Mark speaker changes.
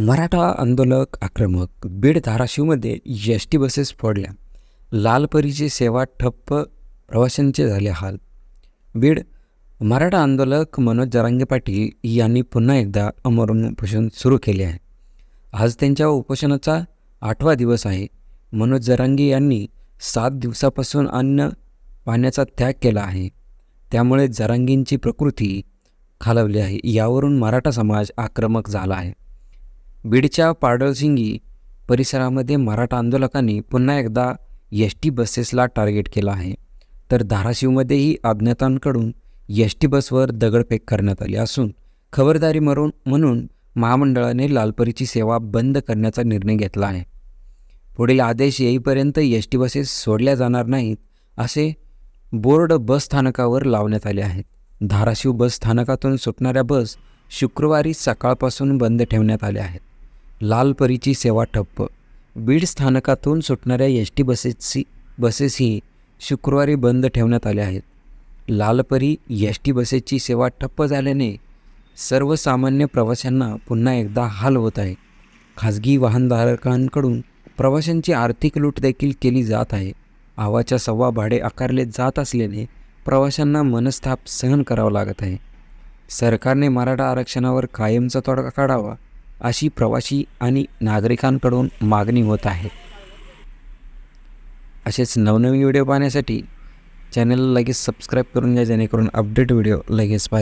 Speaker 1: मराठा आंदोलक आक्रमक बीड धाराशिवमध्ये एस टी बसेस फोडल्या. लालपरीची सेवा ठप्प प्रवाशांचे झाले हाल. बीड मराठा आंदोलक मनोज जरांगे पाटील यांनी पुन्हा एकदा अमरण उपोषण सुरू केले आहे. आज त्यांच्या उपोषणाचा आठवा दिवस आहे. मनोज जरांगे यांनी सात दिवसापासून अन्न पाण्याचा त्याग केला आहे. त्यामुळे जरांगींची प्रकृती खालवली आहे. यावरून मराठा समाज आक्रमक झाला आहे. बीडच्या पाडळसिंगी परिसरामध्ये मराठा आंदोलकांनी पुन्हा एकदा एस टी बसेसला टार्गेट केला आहे. तर धाराशिवमध्येही अज्ञातांकडून एस टी बसवर दगडफेक करण्यात आली असून खबरदारी मरून म्हणून महामंडळाने लालपरीची सेवा बंद करण्याचा निर्णय घेतला आहे. पुढील आदेश येईपर्यंत एस टी बसेस सोडल्या जाणार नाहीत असे बोर्ड बस स्थानकावर लावण्यात आले आहेत. धाराशिव बस स्थानकातून सुटणाऱ्या बस शुक्रवारी सकाळपासून बंद ठेवण्यात आल्या आहेत. लालपरीची सेवा ठप्प. बीड स्थानकातून सुटणाऱ्या एस टी बसेसची बसेसही शुक्रवारी बंद ठेवण्यात आल्या आहेत. लालपरी एस टी बसेसची सेवा ठप्प झाल्याने सर्वसामान्य प्रवाशांना पुन्हा एकदा हाल होत आहे. खाजगी वाहनधारकांकडून प्रवाशांची आर्थिक लूट देखील केली जात आहे. आवाच्या सव्वा भाडे आकारले जात असल्याने प्रवाशांना मनस्ताप सहन करावा लागत आहे. सरकारने मराठा आरक्षणावर कायमचा तोडगा काढावा अशी प्रवासी आणि नागरिकांकडून मागणी होत आहे. असेच नवनवीन व्हिडिओ पाहण्यासाठी चॅनलला लगेच सबस्क्राईब करून घ्या जेणेकरून अपडेट व्हिडिओ लगेच पाहिजे